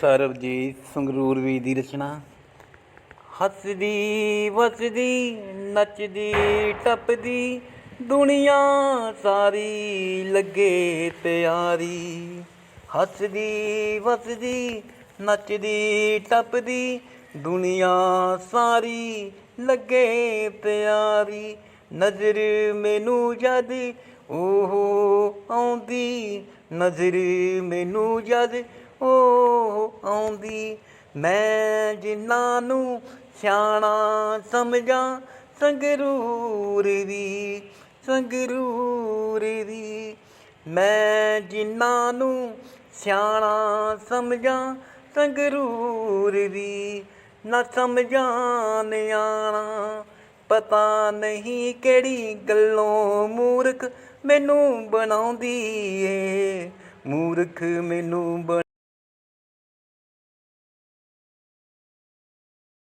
ਸਰਬਜੀਤ ਸੰਗਰੂਰ ਵੀ ਦੀ ਰਚਨਾ। ਹੱਸਦੀ ਵਸਦੀ ਨੱਚਦੀ, ਟੱਪਦੀ, ਦੁਨੀਆ ਸਾਰੀ ਲੱਗੇ ਪਿਆਰੀ। ਹੱਸਦੀ ਵਸਦੀ ਨੱਚਦੀ, ਟੱਪਦੀ, ਦੁਨੀਆ ਸਾਰੀ ਲੱਗੇ ਪਿਆਰੀ। ਨਜ਼ਰ ਮੈਨੂੰ ਜਦ ਉਹ ਆਉਂਦੀ, ਨਜ਼ਰ ਮੈਨੂੰ ਜਦ ਉਹ ਆਉਂਦੀ। ਮੈਂ ਜਿਨ੍ਹਾਂ ਨੂੰ ਸਿਆਣਾ ਸਮਝਾਂ, ਸੰਗਰੂਰ ਦੀ ਸੰਗਰੂਰ ਦੀ। ਮੈਂ ਜਿਨ੍ਹਾਂ ਨੂੰ ਸਿਆਣਾ ਸਮਝਾਂ, ਸੰਗਰੂਰ ਦੀ। ਨਾ ਸਮਝਾਂ ਨਿਆਣਾ, ਪਤਾ ਨਹੀਂ ਕਿਹੜੀ ਗੱਲੋਂ ਮੂਰਖ ਮੈਨੂੰ ਬਣਾਉਂਦੀ ਏ। ਮੂਰਖ ਮੈਨੂੰ ਬਣ